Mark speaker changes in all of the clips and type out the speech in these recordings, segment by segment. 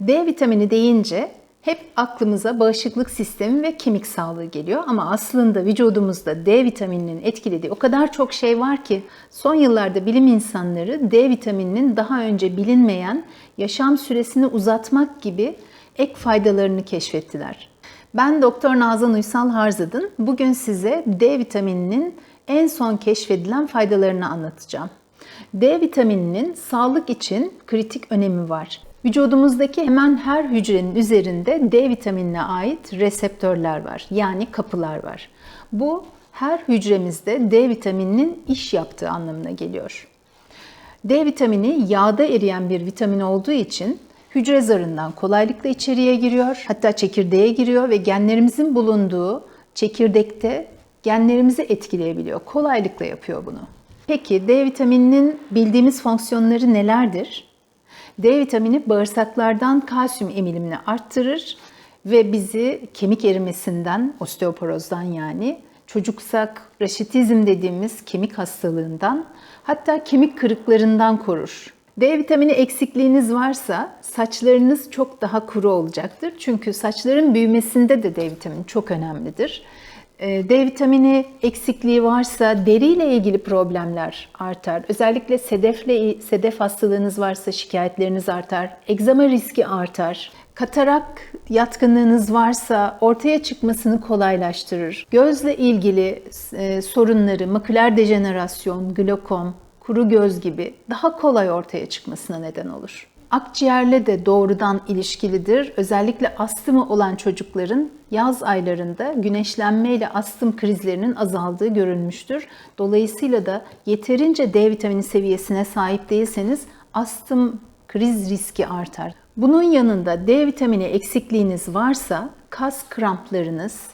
Speaker 1: D vitamini deyince hep aklımıza bağışıklık sistemi ve kemik sağlığı geliyor ama aslında vücudumuzda D vitamininin etkilediği o kadar çok şey var ki son yıllarda bilim insanları D vitamininin daha önce bilinmeyen yaşam süresini uzatmak gibi ek faydalarını keşfettiler. Ben Doktor Nazan Uysal Harzadın. Bugün size D vitamininin en son keşfedilen faydalarını anlatacağım. D vitamininin sağlık için kritik önemi var. Vücudumuzdaki hemen her hücrenin üzerinde D vitaminine ait reseptörler var. Yani kapılar var. Bu her hücremizde D vitamininin iş yaptığı anlamına geliyor. D vitamini yağda eriyen bir vitamin olduğu için hücre zarından kolaylıkla içeriye giriyor. Hatta çekirdeğe giriyor ve genlerimizin bulunduğu çekirdekte genlerimizi etkileyebiliyor. Kolaylıkla yapıyor bunu. Peki D vitamininin bildiğimiz fonksiyonları nelerdir? D vitamini bağırsaklardan kalsiyum emilimini arttırır ve bizi kemik erimesinden, osteoporozdan yani, çocuksak raşitizm dediğimiz kemik hastalığından, hatta kemik kırıklarından korur. D vitamini eksikliğiniz varsa saçlarınız çok daha kuru olacaktır. Çünkü saçların büyümesinde de D vitamini çok önemlidir. Ee, D vitamini eksikliği varsa deriyle ilgili problemler artar. Özellikle sedefle sedef hastalığınız varsa şikayetleriniz artar. Egzama riski artar. Katarak yatkınlığınız varsa ortaya çıkmasını kolaylaştırır. Gözle ilgili e, sorunları, maküler dejenerasyon, glokom, kuru göz gibi daha kolay ortaya çıkmasına neden olur. Akciğerle de doğrudan ilişkilidir. Özellikle astımı olan çocukların yaz aylarında güneşlenme ile astım krizlerinin azaldığı görülmüştür. Dolayısıyla da yeterince D vitamini seviyesine sahip değilseniz astım kriz riski artar. Bunun yanında D vitamini eksikliğiniz varsa kas kramplarınız,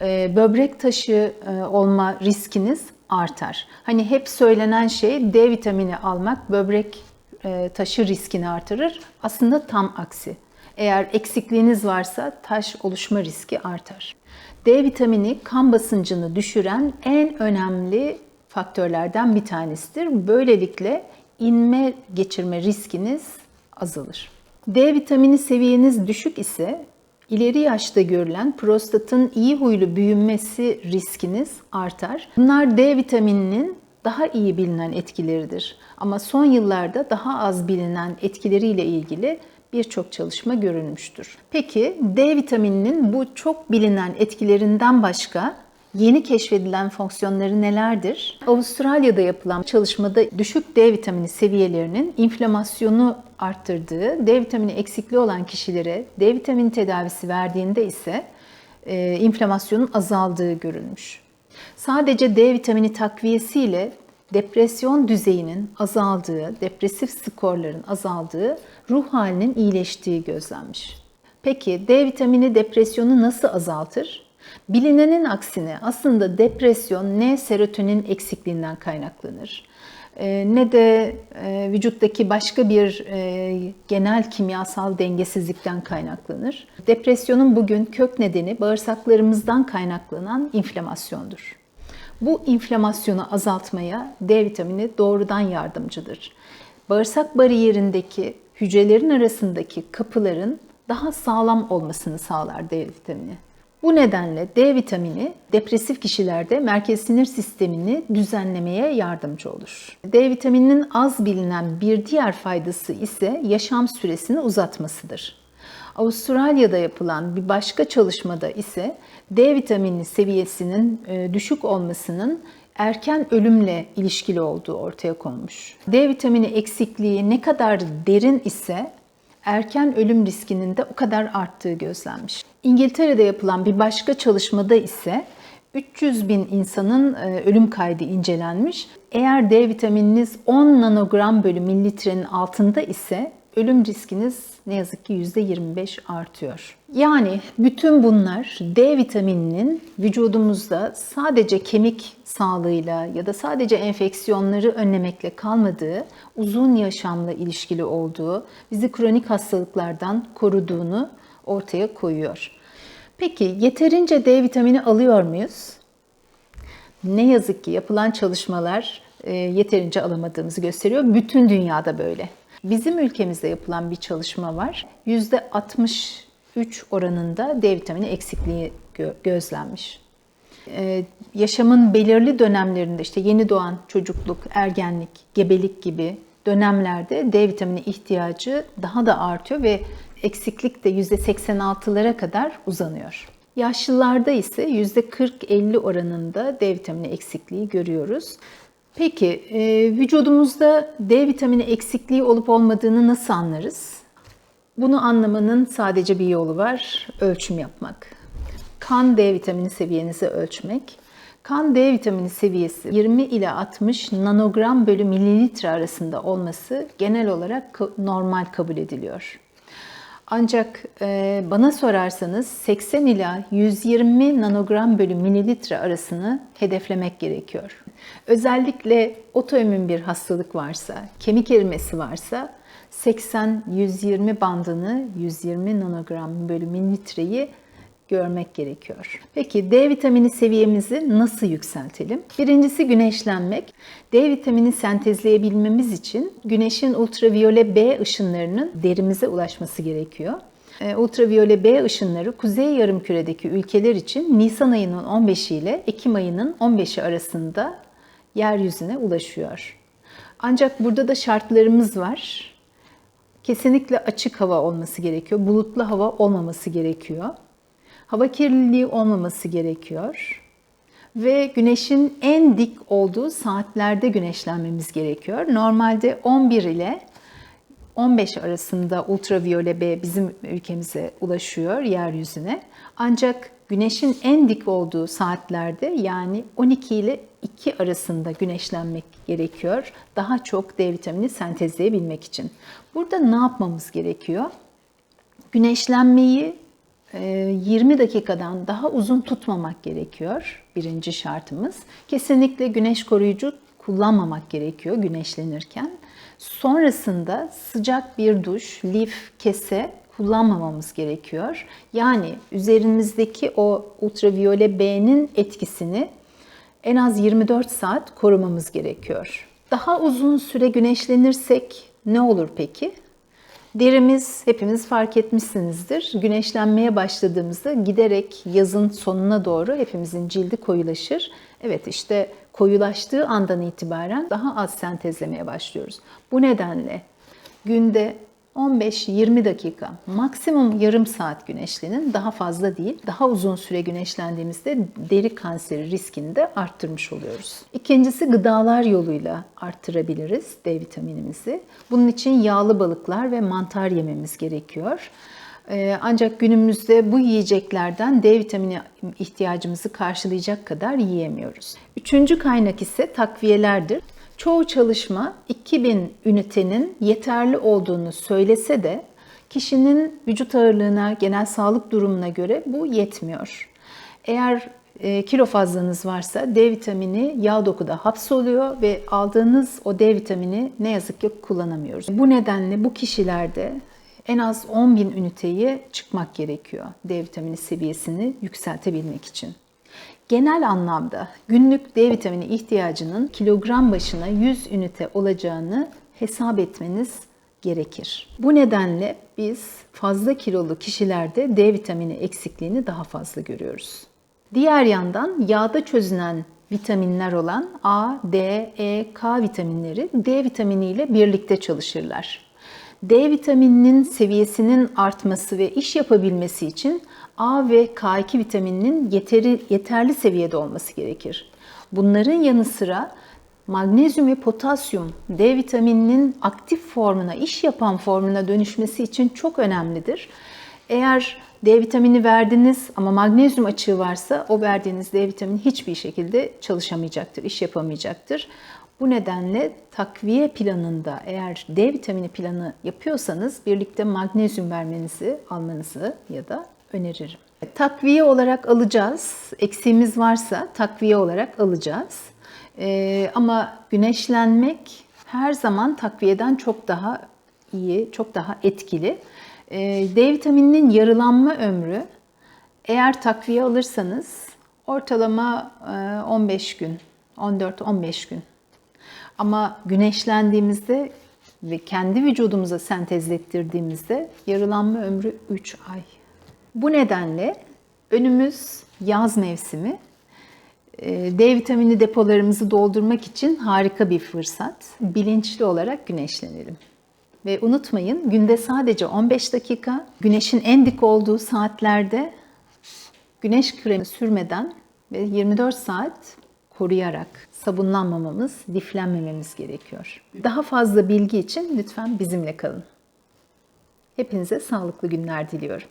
Speaker 1: e, böbrek taşı e, olma riskiniz artar. Hani hep söylenen şey D vitamini almak böbrek taşı riskini artırır. Aslında tam aksi. Eğer eksikliğiniz varsa taş oluşma riski artar. D vitamini kan basıncını düşüren en önemli faktörlerden bir tanesidir. Böylelikle inme geçirme riskiniz azalır. D vitamini seviyeniz düşük ise ileri yaşta görülen prostatın iyi huylu büyümesi riskiniz artar. Bunlar D vitamininin daha iyi bilinen etkileridir. Ama son yıllarda daha az bilinen etkileriyle ilgili birçok çalışma görülmüştür. Peki D vitamininin bu çok bilinen etkilerinden başka yeni keşfedilen fonksiyonları nelerdir? Avustralya'da yapılan çalışmada düşük D vitamini seviyelerinin inflamasyonu arttırdığı, D vitamini eksikliği olan kişilere D vitamini tedavisi verdiğinde ise e, inflamasyonun azaldığı görülmüş. Sadece D vitamini takviyesiyle depresyon düzeyinin azaldığı, depresif skorların azaldığı, ruh halinin iyileştiği gözlenmiş. Peki D vitamini depresyonu nasıl azaltır? Bilinenin aksine aslında depresyon ne serotonin eksikliğinden kaynaklanır ne de e, vücuttaki başka bir e, genel kimyasal dengesizlikten kaynaklanır. Depresyonun bugün kök nedeni bağırsaklarımızdan kaynaklanan inflamasyondur. Bu inflamasyonu azaltmaya D vitamini doğrudan yardımcıdır. Bağırsak bariyerindeki hücrelerin arasındaki kapıların daha sağlam olmasını sağlar D vitamini. Bu nedenle D vitamini depresif kişilerde merkez sinir sistemini düzenlemeye yardımcı olur. D vitamininin az bilinen bir diğer faydası ise yaşam süresini uzatmasıdır. Avustralya'da yapılan bir başka çalışmada ise D vitamini seviyesinin e, düşük olmasının erken ölümle ilişkili olduğu ortaya konmuş. D vitamini eksikliği ne kadar derin ise erken ölüm riskinin de o kadar arttığı gözlenmiş. İngiltere'de yapılan bir başka çalışmada ise 300 bin insanın e, ölüm kaydı incelenmiş. Eğer D vitamininiz 10 nanogram bölü mililitrenin altında ise ölüm riskiniz ne yazık ki %25 artıyor. Yani bütün bunlar D vitamininin vücudumuzda sadece kemik sağlığıyla ya da sadece enfeksiyonları önlemekle kalmadığı, uzun yaşamla ilişkili olduğu, bizi kronik hastalıklardan koruduğunu ortaya koyuyor. Peki yeterince D vitamini alıyor muyuz? Ne yazık ki yapılan çalışmalar e, yeterince alamadığımızı gösteriyor. Bütün dünyada böyle. Bizim ülkemizde yapılan bir çalışma var. %63 oranında D vitamini eksikliği gö- gözlenmiş. Ee, yaşamın belirli dönemlerinde işte yeni doğan çocukluk, ergenlik, gebelik gibi dönemlerde D vitamini ihtiyacı daha da artıyor ve eksiklik de %86'lara kadar uzanıyor. Yaşlılarda ise %40-50 oranında D vitamini eksikliği görüyoruz. Peki e, vücudumuzda D vitamini eksikliği olup olmadığını nasıl anlarız? Bunu anlamanın sadece bir yolu var, ölçüm yapmak. Kan D vitamini seviyenizi ölçmek. Kan D vitamini seviyesi 20 ile 60 nanogram bölü mililitre arasında olması genel olarak normal kabul ediliyor. Ancak e, bana sorarsanız 80 ila 120 nanogram bölü mililitre arasını hedeflemek gerekiyor. Özellikle otoimmün bir hastalık varsa, kemik erimesi varsa 80-120 bandını 120 nanogram bölü mililitreyi görmek gerekiyor. Peki D vitamini seviyemizi nasıl yükseltelim? Birincisi güneşlenmek. D vitamini sentezleyebilmemiz için güneşin ultraviyole B ışınlarının derimize ulaşması gerekiyor. Ee, Ultraviyole B ışınları kuzey yarımküredeki ülkeler için Nisan ayının 15'i ile Ekim ayının 15'i arasında yeryüzüne ulaşıyor. Ancak burada da şartlarımız var. Kesinlikle açık hava olması gerekiyor. Bulutlu hava olmaması gerekiyor. Hava kirliliği olmaması gerekiyor. Ve güneşin en dik olduğu saatlerde güneşlenmemiz gerekiyor. Normalde 11 ile 15 arasında ultraviyole B bizim ülkemize ulaşıyor yeryüzüne. Ancak güneşin en dik olduğu saatlerde yani 12 ile 2 arasında güneşlenmek gerekiyor. Daha çok D vitamini sentezleyebilmek için. Burada ne yapmamız gerekiyor? Güneşlenmeyi 20 dakikadan daha uzun tutmamak gerekiyor. Birinci şartımız. Kesinlikle güneş koruyucu kullanmamak gerekiyor güneşlenirken. Sonrasında sıcak bir duş, lif, kese kullanmamamız gerekiyor. Yani üzerimizdeki o ultraviyole B'nin etkisini en az 24 saat korumamız gerekiyor. Daha uzun süre güneşlenirsek ne olur peki? Derimiz hepimiz fark etmişsinizdir. Güneşlenmeye başladığımızda giderek yazın sonuna doğru hepimizin cildi koyulaşır. Evet işte koyulaştığı andan itibaren daha az sentezlemeye başlıyoruz. Bu nedenle günde 15-20 dakika, maksimum yarım saat güneşlenin, daha fazla değil. Daha uzun süre güneşlendiğimizde deri kanseri riskini de arttırmış oluyoruz. İkincisi gıdalar yoluyla arttırabiliriz D vitaminimizi. Bunun için yağlı balıklar ve mantar yememiz gerekiyor. Ee, Ancak günümüzde bu yiyeceklerden D vitamini ihtiyacımızı karşılayacak kadar yiyemiyoruz. Üçüncü kaynak ise takviyelerdir. Çoğu çalışma 2000 ünitenin yeterli olduğunu söylese de kişinin vücut ağırlığına, genel sağlık durumuna göre bu yetmiyor. Eğer e, kilo fazlanız varsa D vitamini yağ dokuda hapsoluyor ve aldığınız o D vitamini ne yazık ki kullanamıyoruz. Bu nedenle bu kişilerde en az 10 bin üniteye çıkmak gerekiyor D vitamini seviyesini yükseltebilmek için. Genel anlamda günlük D vitamini ihtiyacının kilogram başına 100 ünite olacağını hesap etmeniz gerekir. Bu nedenle biz fazla kilolu kişilerde D vitamini eksikliğini daha fazla görüyoruz. Diğer yandan yağda çözünen vitaminler olan A, D, E, K vitaminleri D vitamini ile birlikte çalışırlar. D vitamininin seviyesinin artması ve iş yapabilmesi için A ve K2 vitamininin yeteri, yeterli seviyede olması gerekir. Bunların yanı sıra magnezyum ve potasyum D vitamininin aktif formuna, iş yapan formuna dönüşmesi için çok önemlidir. Eğer D vitamini verdiniz ama magnezyum açığı varsa o verdiğiniz D vitamini hiçbir şekilde çalışamayacaktır, iş yapamayacaktır. Bu nedenle takviye planında eğer D vitamini planı yapıyorsanız birlikte magnezyum vermenizi, almanızı ya da öneririm. Takviye olarak alacağız. Eksiğimiz varsa takviye olarak alacağız. Ee, ama güneşlenmek her zaman takviyeden çok daha iyi, çok daha etkili. Ee, D vitamininin yarılanma ömrü eğer takviye alırsanız ortalama 15 gün, 14-15 gün. Ama güneşlendiğimizde ve kendi vücudumuza sentezlettirdiğimizde yarılanma ömrü 3 ay. Bu nedenle önümüz yaz mevsimi. Ee, D vitamini depolarımızı doldurmak için harika bir fırsat. Bilinçli olarak güneşlenelim. Ve unutmayın günde sadece 15 dakika güneşin en dik olduğu saatlerde güneş kremi sürmeden ve 24 saat koruyarak sabunlanmamamız, liflenmememiz gerekiyor. Daha fazla bilgi için lütfen bizimle kalın. Hepinize sağlıklı günler diliyorum.